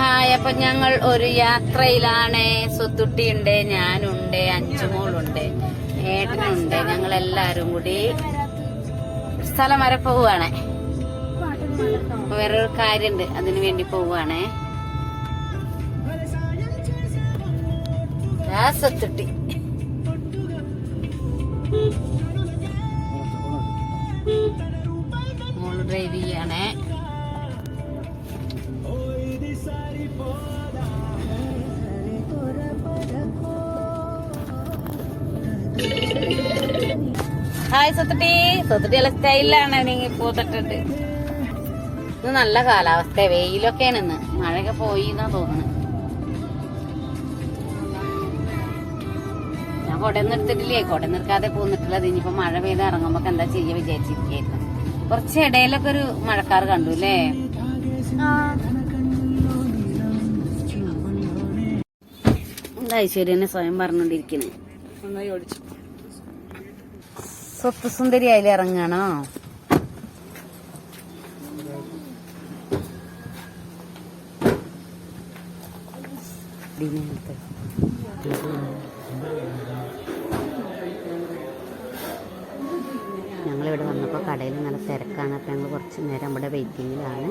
Hi അപ്പൊ ഞങ്ങൾ ഒരു യാത്രയിലാണ്. സ്വത്തുട്ടിയുണ്ട് ഞാനുണ്ട് അഞ്ചുമോളുണ്ട് ഏട്ടനുണ്ട് ഞങ്ങൾ എല്ലാരും കൂടി സ്ഥലം വരെ പോവുകയാണ്. വേറൊരു കാര്യണ്ട് അതിനു വേണ്ടി പോവുകയാണേ. ആ സ്വത്തുട്ടി മോൾ ഡ്രൈവ് ചെയ്യണേ. ഹായ് സ്വത്തുട്ടി നല്ല സ്റ്റൈലാണ് അവനെങ്കിൽ പോത്തിട്ടിട്ട് ഇന്ന് നല്ല കാലാവസ്ഥ വെയിലൊക്കെയാണ് ഇന്ന് മഴയൊക്കെ പോയി എന്നാ തോന്നുന്നു ഞാൻ കൊടയൊന്നും എടുത്തിട്ടില്ലേ? കൊടയൊന്നും എടുക്കാതെ പോന്നിട്ടുള്ളത് ഇനിയിപ്പോ മഴ പെയ്ത് ഇറങ്ങുമ്പോ എന്താ ചെയ്യ വിചാരിച്ചിരിക്കായിരുന്നു കുറച്ച് ഇടയിലൊക്കെ ഒരു മഴക്കാർ കണ്ടു അല്ലേ? ഐശ്വര്യനെ സ്വയം പറഞ്ഞോണ്ടിരിക്കുന്നു. സ്വത്ത് സുന്ദരി അതിൽ ഇറങ്ങാണോ. ഞങ്ങളിവിടെ വന്നപ്പോൾ കടയിൽ നല്ല തിരക്കാണ്. അപ്പം ഞങ്ങൾ കുറച്ച് നേരം ഇവിടെ വെയിറ്റിങ്ങിലാണ്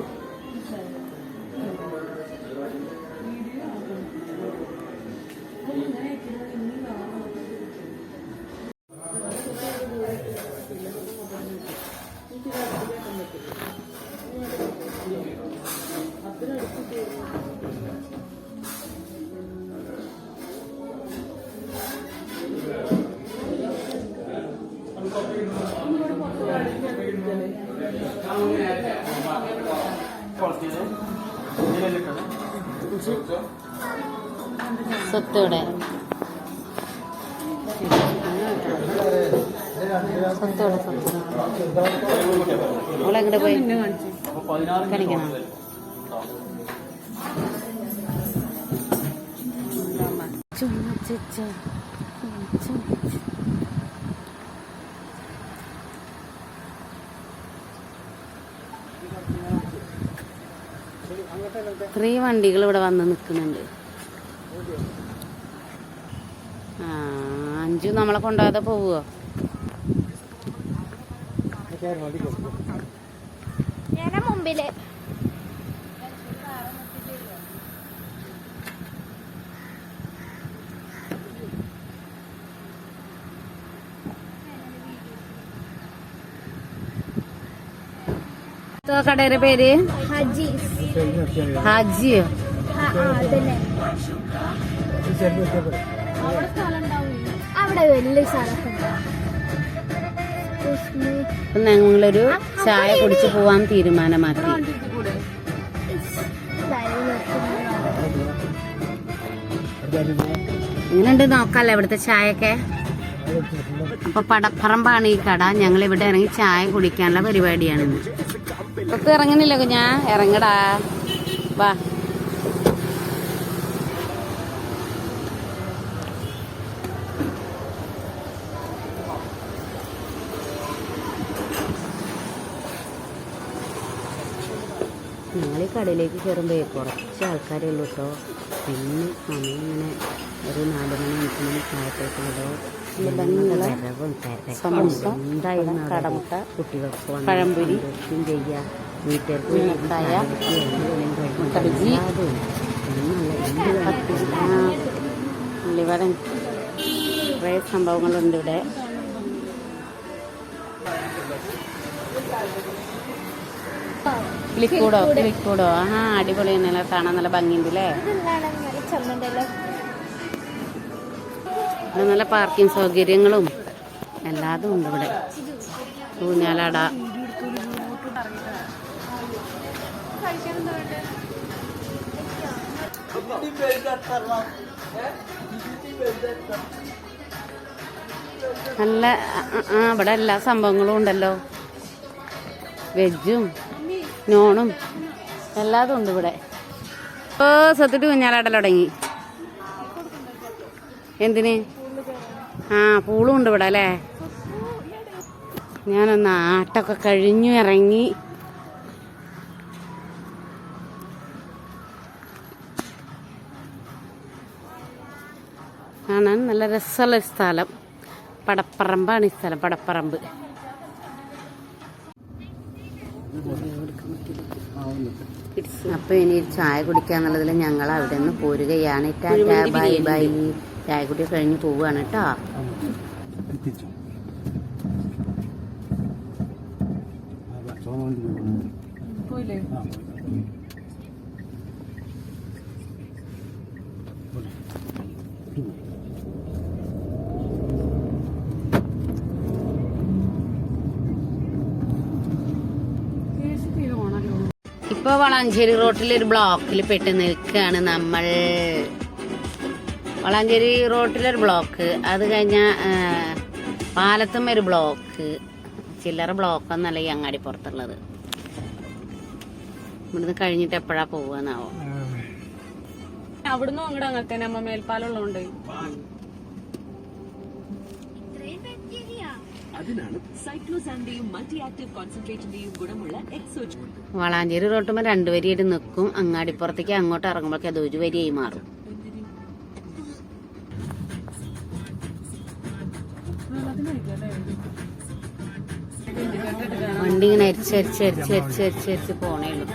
സ്വത്ത് സ്വത്തോടെ സ്വത്ത് ഇവിടെ സ്വത്ത് അവളെങ്ങോട്ട് പോയി? കളിക്കണം. ചുമ്മാ ചിച്ച, ചുമ്മാ ഇത്രയും വണ്ടികൾ ഇവിടെ വന്ന് നിൽക്കുന്നുണ്ട്. അഞ്ചു നമ്മളെ കൊണ്ടാതെ പോവുക മുമ്പിൽ. കടയുടെ പേര് ഹാജിയോ അവിടെ വലിയ ഞങ്ങളൊരു ചായ കുടിച്ച് പോവാൻ തീരുമാനമാക്കി. ഇങ്ങനെണ്ട്. എങ്ങനെയുണ്ട് നോക്കാല്ലേ ഇവിടുത്തെ ചായയൊക്കെ? അപ്പൊ പടപ്പറമ്പാണ് ഈ കട. ഞങ്ങൾ ഇവിടെ ഇറങ്ങി ചായ കുടിക്കാനുള്ള പരിപാടിയാണ് ഇന്ന് ഇറങ്ങണില്ല കുഞ്ഞാ ഇറങ്ങടാ. വാ. ഞങ്ങൾ കടയിലേക്ക് കയറുമ്പോൾ കുറച്ച് ആൾക്കാരേ ഉള്ളൂ കേട്ടോ പിന്നെ സമയം ഇങ്ങനെ ഒരു നാല് മണി അഞ്ച് മണി ആയപ്പോഴേക്കുള്ളതോ വരവും തിരക്കും സമൂസ കടമുട്ട കുട്ടികൾക്ക് പഴംപൊരി മുട്ടായ മുട്ടബജി ഉള്ളിവടൻ. കുറേ സംഭവങ്ങളുണ്ട് ഇവിടെ. ക്ലിക്കൂടോ ക്ലിക്കൂടോ ആ അടിപൊളി തന്നെയല്ലേ. കാണാൻ നല്ല ഭംഗിയുണ്ട് അല്ലേ ഇവിടെ നല്ല പാർക്കിംഗ് സൗകര്യങ്ങളും എല്ലാതും ഉണ്ട് ഇവിടെ. ഊഞ്ഞാലാട. നല്ല ആ, ഇവിടെ എല്ലാ സംഭവങ്ങളും ഉണ്ടല്ലോ. വെജും നോണും എല്ലാതും ഉണ്ട് ഇവിടെ. ഓ സത്തിട്ട് ഊഞ്ഞാലാടൽ തുടങ്ങി. എന്തിന്? ആ പൂളും ഉണ്ട് ഇവിടെ അല്ലേ? ഞാനൊന്ന് ആട്ടൊക്കെ കഴിഞ്ഞു ഇറങ്ങി. കാണാൻ നല്ല രസമുള്ള സ്ഥലം. പടപ്പറമ്പാണ് ഈ സ്ഥലം പടപ്പറമ്പ്. അപ്പൊ ഇനി ചായ കുടിക്കാന്നുള്ളതിൽ ഞങ്ങൾ അവിടെ നിന്ന് പോരുകയാണ്. Bye bye. ചായ കുടി കഴിഞ്ഞ് പോവുകയാണ് കേട്ടോ. ഇപ്പൊ വളാഞ്ചേരി റോട്ടിൽ ഒരു ബ്ലോക്കിൽ പെട്ട് നിൽക്കുകയാണ് നമ്മൾ. വളാഞ്ചേരി റോട്ടിലൊരു ബ്ലോക്ക്. അത് കഴിഞ്ഞ പാലത്തും ഒരു ബ്ലോക്ക്. ചില്ലറ ബ്ലോക്ക് എന്നല്ല ഈ അങ്ങാടിപ്പുറത്തുള്ളത് ഇവിടുന്ന് കഴിഞ്ഞിട്ട് എപ്പോഴാ പോവാന്നാവോ? അവിടുന്ന് അങ്ങോട്ട് അങ്ങനെ തന്നെ അമ്മ മേൽപ്പാലുള്ളതുകൊണ്ട് വളാഞ്ചേരി റോട്ടുമ്പോ രണ്ടു വരിയായിട്ട് നിൽക്കും അങ്ങാടിപ്പുറത്തേക്ക് അങ്ങോട്ട് ഇറങ്ങുമ്പോഴേക്കും അത് ഒരു വരിയായി മാറും. വണ്ടി ഇങ്ങനെ അരിച്ച് അരിച്ച് അരിച്ച് അരിച്ച് അരിച്ച് അരിച്ച് പോണേ ഉള്ളൂ.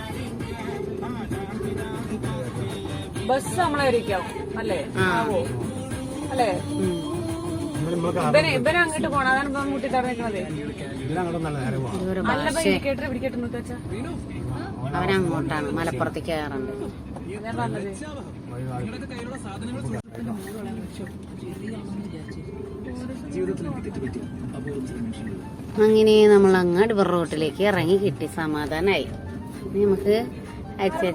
ബസ് നമ്മളെ അല്ലേ? അല്ലേ. ഇവനെ ഇവനെ അങ്ങോട്ട് പോണം. അതാണ് ഇപ്പൊ മുട്ടി തറഞ്ഞിരിക്കുന്നത് നല്ല പിടിക്കട്ടെ അവനങ്ങോട്ടാണ് മലപ്പുറത്തേക്ക് കയറുന്നത് ഞാൻ പറഞ്ഞത് അങ്ങനെ നമ്മൾ അങ്ങാടി റോട്ടിലേക്ക് ഇറങ്ങി കിട്ടി. സമാധാനായി ഇനി നമുക്ക് അച്ഛൻ